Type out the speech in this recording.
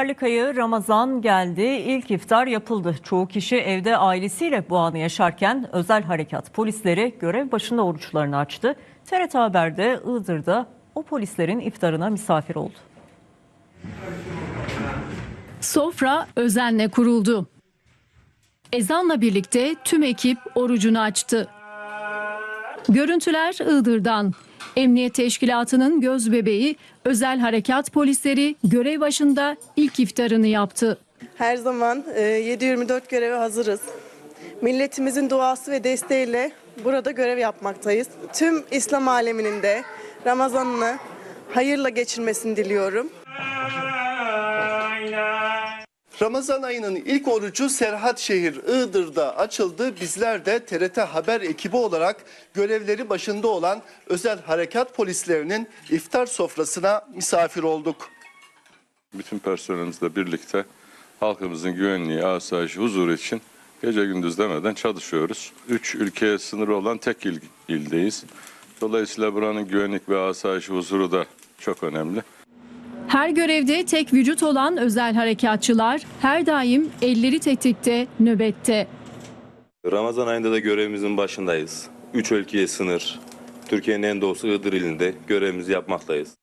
Aralık ayı Ramazan geldi. İlk iftar yapıldı. Çoğu kişi evde ailesiyle bu anı yaşarken özel harekat polisleri görev başında oruçlarını açtı. TRT Haber'de Iğdır'da o polislerin iftarına misafir oldu. Sofra özenle kuruldu. Ezanla birlikte tüm ekip orucunu açtı. Görüntüler Iğdır'dan. Emniyet Teşkilatı'nın göz bebeği özel harekat polisleri görev başında ilk iftarını yaptı. Her zaman e, 7-24 göreve hazırız. Milletimizin duası ve desteğiyle burada görev yapmaktayız. Tüm İslam aleminin de Ramazan'ını hayırla geçirmesini diliyorum. Ramazan ayının ilk orucu Serhat şehir Iğdır'da açıldı. Bizler de TRT Haber ekibi olarak görevleri başında olan özel harekat polislerinin iftar sofrasına misafir olduk. Bütün personelimizle birlikte halkımızın güvenliği, asayişi, huzuru için gece gündüz demeden çalışıyoruz. Üç ülkeye sınırı olan tek il, ildeyiz. Dolayısıyla buranın güvenlik ve asayişi, huzuru da çok önemli. Her görevde tek vücut olan özel harekatçılar her daim elleri tetikte, nöbette. Ramazan ayında da görevimizin başındayız. Üç ülkeye sınır. Türkiye'nin en doğusu Iğdır ilinde görevimizi yapmaktayız.